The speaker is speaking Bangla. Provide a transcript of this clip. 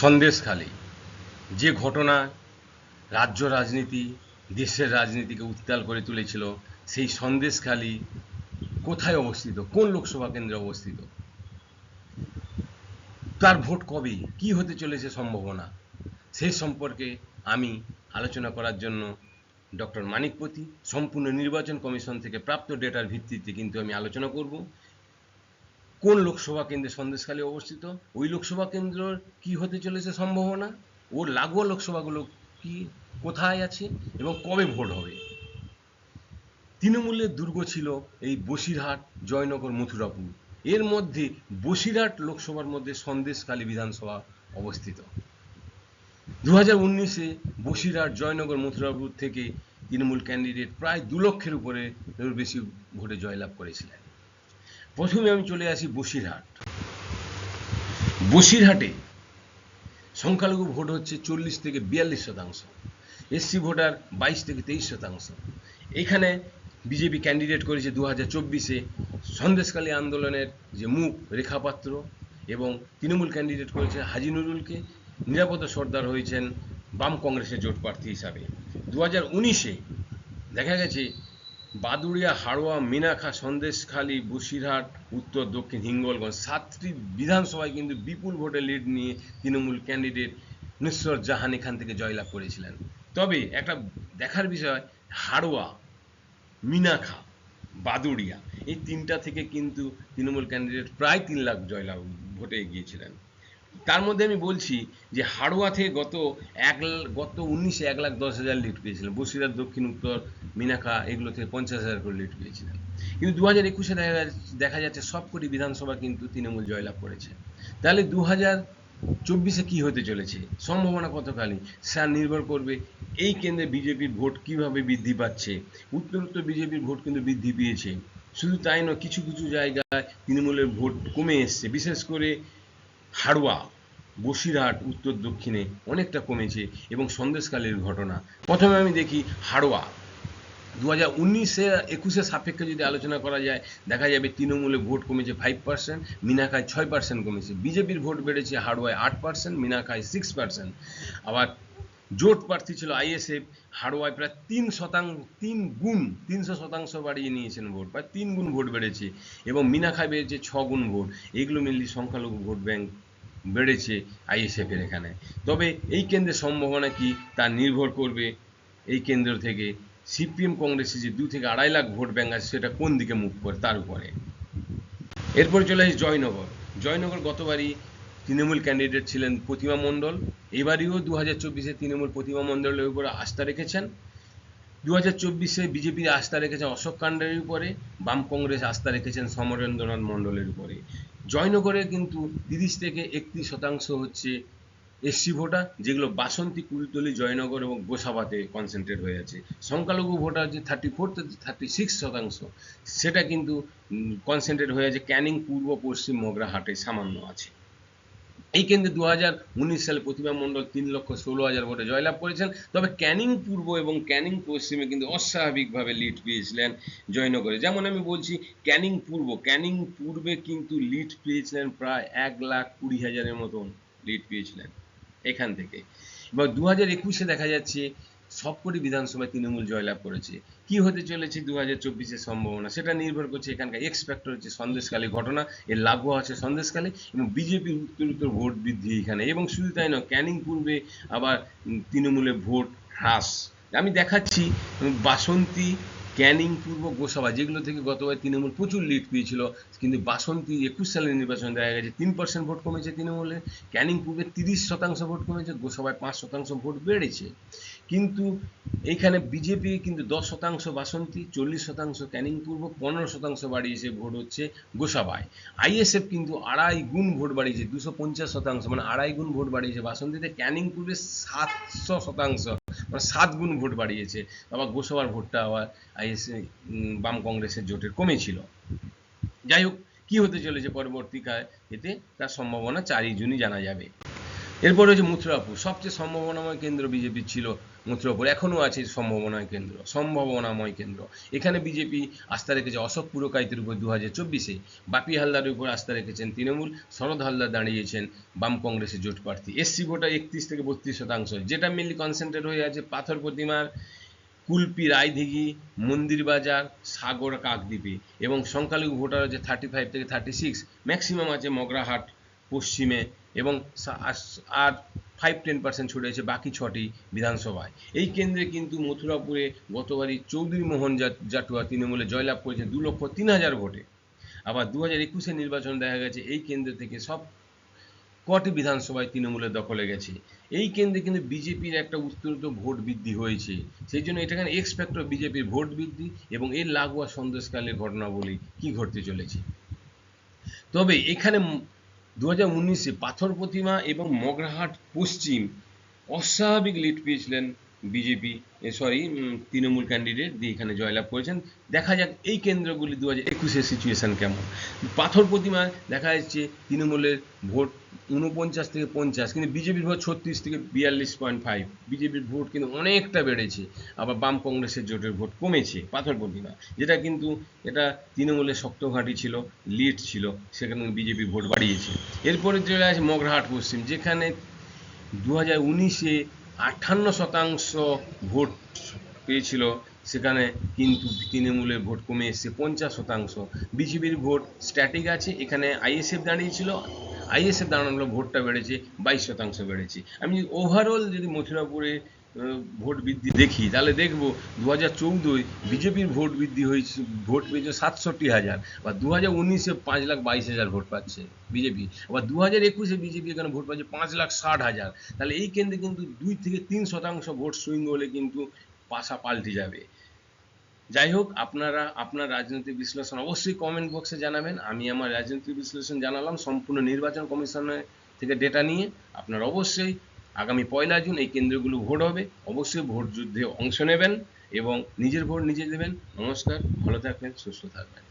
সন্দেশখালী। যে ঘটনা রাজ্য রাজনীতি, দেশের রাজনীতিকে উত্তাল করে তুলেছিল, সেই সন্দেশখালী কোথায় অবস্থিত? কোন লোকসভা কেন্দ্রে অবস্থিত? তার ভোট কবে? কি হতে চলেছে সম্ভাবনা? সেই সম্পর্কে আমি আলোচনা করার জন্য ডক্টর মানিকপতি, সম্পূর্ণ নির্বাচন কমিশন থেকে প্রাপ্ত ডেটার ভিত্তিতে কিন্তু আমি আলোচনা করব। কোন লোকসভা কেন্দ্রে সন্দেশখালী অবস্থিত? ওই লোকসভা কেন্দ্র কি হতে চলেছে সম্ভাবনা? ওর লাগোয়া লোকসভাগুলো কি কোথায় আছে এবং কবে ভোট হবে? তৃণমূলের দুর্গ ছিল এই বসিরহাট, জয়নগর, মথুরাপুর। এর মধ্যে বসিরহাট লোকসভার মধ্যে সন্দেশখালী বিধানসভা অবস্থিত। দু হাজার উনিশে বসিরহাট, জয়নগর, মথুরাপুর থেকে তৃণমূল ক্যান্ডিডেট প্রায় দু লক্ষের উপরে বেশি ভোটে জয়লাভ করেছিলেন। প্রথমে আমি চলে আসি বসিরহাট। বসিরহাটে সংখ্যালঘু ভোট হচ্ছে চল্লিশ থেকে বিয়াল্লিশ শতাংশ, এসসি ভোটার বাইশ থেকে তেইশ শতাংশ। এখানে বিজেপি ক্যান্ডিডেট করেছে দু হাজার চব্বিশে সন্দেশকালী আন্দোলনের যে মুখ রেখাপাত্র এবং তৃণমূল ক্যান্ডিডেট করেছে হাজি নুরুলকে নিরাপত্তা সর্দার হয়েছেন বাম কংগ্রেসের জোট প্রার্থী হিসাবে। দু হাজার উনিশে দেখা গেছে বাদুড়িয়া, হাড়োয়া মিনাখা সন্দেশখালী, বসিরহাট, উত্তর, দক্ষিণ হিঙ্গলগঞ্জ সাতটি বিধানসভায় কিন্তু বিপুল ভোটে লিড নিয়ে তৃণমূল ক্যান্ডিডেট নুসরত জাহান এখান থেকে জয়লাভ করেছিলেন। তবে একটা দেখার বিষয়, হাড়োয়া মিনাখা বাদুড়িয়া, এই তিনটা থেকে কিন্তু তৃণমূল ক্যান্ডিডেট প্রায় তিন লাখ জয়লাভ ভোটে এগিয়েছিলেন। তার মধ্যে আমি বলছি যে হাড়োয়া থেকে গত এক গত উনিশে এক লাখ দশ হাজার লিট পেয়েছিলেন বসিরহাট, দক্ষিণ উত্তর মিনাখা এগুলো থেকে পঞ্চাশ হাজার করে লিট পেয়েছিলেন কিন্তু দু হাজার একুশে দেখা যাচ্ছে দেখা যাচ্ছে সবকটি বিধানসভা কিন্তু তৃণমূল জয়লাভ করেছে। তাহলে দু হাজার চব্বিশে কি হতে চলেছে? সম্ভাবনা কতখানি? স্যার নির্ভর করবে এই কেন্দ্রে বিজেপির ভোট কীভাবে বৃদ্ধি পাচ্ছে? উত্তর উত্তর বিজেপির ভোট কিন্তু বৃদ্ধি পেয়েছে। শুধু তাই নয়, কিছু কিছু জায়গায় তৃণমূলের ভোট কমে এসছে। বিশেষ করে হাড়োয়া। বসিরহাট, উত্তর দক্ষিণে অনেকটা কমেছে এবং সন্দেশকালের ঘটনা। প্রথমে আমি দেখি হাড়োয়া। দু হাজার উনিশে একুশের সাপেক্ষে যদি আলোচনা করা যায়, দেখা যাবে তৃণমূলে ভোট কমেছে ফাইভ পার্সেন্ট মিনাখায় ছয় পার্সেন্ট কমেছে। বিজেপির ভোট বেড়েছে হাড়োয়ায় আট পার্সেন্ট মিনাখায় সিক্স পার্সেন্ট আবার জোট প্রার্থী ছিল আইএসএফ, হাড়োয়ায় প্রায় তিন শতাংশ তিন গুণ তিনশো শতাংশ বাড়িয়ে নিয়েছেন ভোট, প্রায় তিন গুণ ভোট বেড়েছে এবং মিনাখায় বেড়েছে ছ গুণ ভোট। এইগুলো মিললি সংখ্যালঘু ভোট ব্যাংক বেড়েছে আইএসএফ এর এখানে। তবে এই কেন্দ্রের সম্ভাবনা কি তা নির্ভর করবে এই কেন্দ্র থেকে? সিপিএম কংগ্রেসে যে দু থেকে আড়াই লাখ ভোট ব্যাংক আছে, সেটা কোন দিকে মুখ করে, তার উপরে। এরপর চলে আসি জয়নগর। জয়নগর গতবারই তৃণমূল ক্যান্ডিডেট ছিলেন প্রতিমা মণ্ডল। এবারেও দু হাজার চব্বিশে তৃণমূল প্রতিমা মণ্ডলের উপরে আস্থা রেখেছেন। দু হাজার চব্বিশে বিজেপির আস্থা রেখেছেন অশোক কাণ্ডের উপরে। বাম কংগ্রেস আস্থা রেখেছেন সমরেন্দ্রনাথ মণ্ডলের উপরে। জয়নগরে কিন্তু তিরিশ থেকে একত্রিশ শতাংশ হচ্ছে এসসি ভোটার, যেগুলো বাসন্তী কুলতলি, জয়নগর এবং গোসাবাতে কনসেন্ট্রেট হয়ে আছে। সংখ্যালঘু ভোটার যে থার্টি ফোর থেকে থার্টি সিক্স শতাংশ, সেটা কিন্তু কনসেন্ট্রেট হয়ে আছে। ক্যানিং পূর্ব পশ্চিম মোগরাহাটে সামান্য আছে। এই কেন্দ্রে দু হাজার উনিশ সালে প্রতিমা মণ্ডল তিন লক্ষ ষোলো হাজার ভোটে জয়লাভ করেছেন। তবে ক্যানিং পূর্ব এবং ক্যানিং পশ্চিমে কিন্তু অস্বাভাবিকভাবে লিড পেয়েছিলেন জয়নগরে। যেমন আমি বলছি, ক্যানিং পূর্ব, ক্যানিং পূর্বে কিন্তু লিড পেয়েছিলেন প্রায় এক লাখ কুড়ি হাজারের মতন লিড পেয়েছিলেন এখান থেকে। এবার দু হাজার একুশে দেখা যাচ্ছে সবকটি বিধানসভায় তৃণমূল জয়লাভ করেছে। কি হতে চলেছে দু হাজার চব্বিশের সম্ভাবনা সেটা নির্ভর করছে এখানকার এক্স ফ্যাক্টর হচ্ছে সন্দেশকালী ঘটনা। এর লাগু আছে সন্দেশকালে এবং বিজেপির উত্তর ভোট বৃদ্ধি এখানে। এবং শুধু তাই নয়, ক্যানিং পূর্বে আবার তৃণমূলে ভোট হ্রাস। আমি দেখাচ্ছি বাসন্তী ক্যানিং পূর্ব গোসাবা, যেগুলো থেকে গতবার তৃণমূল প্রচুর লিড পেয়েছিল, কিন্তু বাসন্তী একুশ সালের নির্বাচন দেখা গেছে, তিন পার্সেন্ট ভোট কমেছে তৃণমূলের ক্যানিং পূর্বে তিরিশ শতাংশ ভোট কমেছে, গোসাবায় পাঁচ শতাংশ ভোট বেড়েছে। কিন্তু এইখানে বিজেপি কিন্তু দশ শতাংশ বাসন্তী, চল্লিশ শতাংশ ক্যানিং পূর্ব, পনেরো শতাংশ বাড়িয়েছে ভোট হচ্ছে গোসাবায়। আইএসএফ কিন্তু আড়াই গুণ ভোট বাড়িয়েছে, দুশো পঞ্চাশ শতাংশ মানে আড়াই গুণ ভোট বাড়িয়েছে বাসন্তীতে, ক্যানিং পূর্বে সাতশো শতাংশ। মানে সাত গুণ ভোট বাড়িয়েছে। আবার গোসভার ভোটটা আবার আইএস বাম কংগ্রেসের জোটের কমেছিল। যাই হোক, কি হতে চলেছে পরবর্তীকালে, এতে তার সম্ভাবনা চারই জুনই জানা যাবে। এরপরে হচ্ছে মথুরাপুর। সবচেয়ে সম্ভাবনাময় কেন্দ্র বিজেপির ছিল মথুরাপুর। এখনও আছে সম্ভাবনাময় কেন্দ্র সম্ভাবনাময় কেন্দ্র। এখানে বিজেপি আস্থা রেখেছে অশোক পুরকাইতের উপর দু হাজার চব্বিশে। বাপি হালদারের উপর আস্থা রেখেছেন তৃণমূল শরদ হালদার দাঁড়িয়েছেন বাম কংগ্রেসের জোট প্রার্থী। এসসি ভোটার একত্রিশ থেকে বত্রিশ শতাংশ। যেটা মেনলি কনসেন্ট্রেট হয়ে আছে পাথর প্রতিমার, কুলপি রায়দিঘি মন্দির বাজার, সাগর কাকদ্বীপে। এবং সংখ্যালঘু ভোটার আছে থার্টি ফাইভ থেকে থার্টি সিক্স ম্যাক্সিমাম আছে মগরাহাট, পশ্চিমে এবং আর ফাইভ টেন পার্সেন্ট ছুটে আছে বাকি ছটি বিধানসভায়। এই কেন্দ্রে কিন্তু মথুরাপুরে গতবারই চৌধুরী মোহন জাট- জাটুয়া তৃণমূলে জয়লাভ করেছেন দু লক্ষ তিন হাজার ভোটে। আবার দু হাজার একুশের নির্বাচন দেখা গেছে, এই কেন্দ্র থেকে সব কটি বিধানসভায় তৃণমূলের দখলে গেছে। এই কেন্দ্রে কিন্তু বিজেপির একটা উত্তরিত ভোট বৃদ্ধি হয়েছে। সেই জন্য এটাকে এক্স ফ্যাক্টর বিজেপির ভোট বৃদ্ধি এবং এর লাগোয়া সন্দেশকালের ঘটনাবলী কি ঘটতে চলেছে? তবে এখানে দু হাজার উনিশে পাথর প্রতিমা এবং মগরাহাট পশ্চিম অস্বাভাবিক লিড পেয়েছিলেন বিজেপি সরি তৃণমূল ক্যান্ডিডেট দিয়ে এখানে জয়লাভ করেছেন। দেখা যাক এই কেন্দ্রগুলি দু হাজার একুশের সিচুয়েশান কেমন। পাথর প্রতিমা দেখা যাচ্ছে তৃণমূলের ভোট উনপঞ্চাশ থেকে পঞ্চাশ, কিন্তু বিজেপির ভোট ছত্রিশ থেকে বিয়াল্লিশ পয়েন্ট ফাইভ বিজেপির ভোট কিন্তু অনেকটা বেড়েছে, আবার বাম কংগ্রেসের জোটের ভোট কমেছে পাথর প্রতিমা। যেটা কিন্তু, এটা তৃণমূলের শক্ত ঘাঁটি ছিল লিড ছিল, সেখানে বিজেপি ভোট বাড়িয়েছে। এরপরে চলে আসে মগরাহাট পশ্চিম, যেখানে দু হাজার উনিশে আটান্ন শতাংশ ভোট পেয়েছিল। সেখানে কিন্তু তৃণমূলের ভোট কমে এসছে পঞ্চাশ শতাংশ। বিজেপির ভোট স্ট্যাটিক আছে, এখানে আইএসএফ দাঁড়িয়েছিল। আইএসএফ দাঁড়ানো ভোটটা বেড়েছে, বাইশ শতাংশ বেড়েছে। আমি ওভারঅল যদি মথুরাপুরে ভোট বৃদ্ধি দেখি, তাহলে দেখব দু হাজার চৌদ্দই বিজেপির ভোট বৃদ্ধি হয়েছে, ভোট পেয়েছে সাতষট্টি হাজার বা দু হাজার উনিশে পাঁচ লাখ বাইশ হাজার ভোট পাচ্ছে বিজেপি, আবার দু হাজার একুশে বিজেপি এখানে ভোট পাচ্ছে পাঁচ লাখ ষাট হাজার, তাহলে এই কেন্দ্রে কিন্তু দুই থেকে তিন শতাংশ ভোট সুইং হলে কিন্তু পাশা পাল্টে যাবে। যাই হোক, আপনারা আপনার রাজনৈতিক বিশ্লেষণ অবশ্যই কমেন্ট বক্সে জানাবেন, আমি আমার রাজনৈতিক বিশ্লেষণ জানালাম, সম্পূর্ণ নির্বাচন কমিশনের থেকে ডেটা নিয়ে, আপনারা অবশ্যই আগামী পয়লা জুন এই কেন্দ্রগুলো ভোট হবে। অবশ্যই ভোট যুদ্ধে অংশ নেবেন এবং নিজের ভোট নিজে দেবেন। নমস্কার, ভালো থাকবেন, সুস্থ থাকবেন।